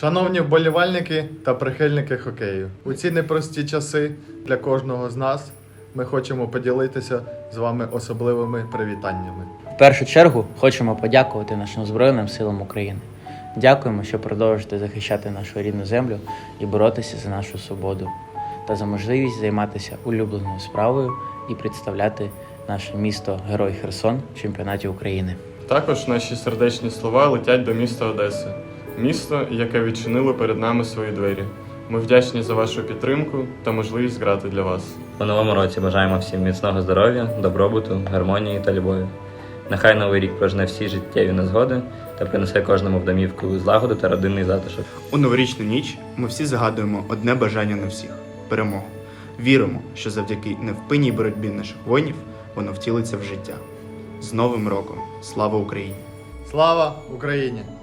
Шановні вболівальники та прихильники хокею, у ці непрості часи для кожного з нас ми хочемо поділитися з вами особливими привітаннями. В першу чергу хочемо подякувати нашим Збройним силам України. Дякуємо, що продовжуєте захищати нашу рідну землю і боротися за нашу свободу та за можливість займатися улюбленою справою і представляти наше місто Герой Херсон в чемпіонаті України. Також наші сердечні слова летять до міста Одеси, місто, яке відчинило перед нами свої двері. Ми вдячні за вашу підтримку та можливість грати для вас. У новому році бажаємо всім міцного здоров'я, добробуту, гармонії та любові. Нехай новий рік прожне всі життєві незгоди та принесе кожному в домівку злагоду та родинний затишок. У новорічну ніч ми всі загадуємо одне бажання на всіх перемогу. Віримо, що завдяки невпинній боротьбі наших воїнів воно втілиться в життя. З Новим роком! Слава Україні! Слава Україні!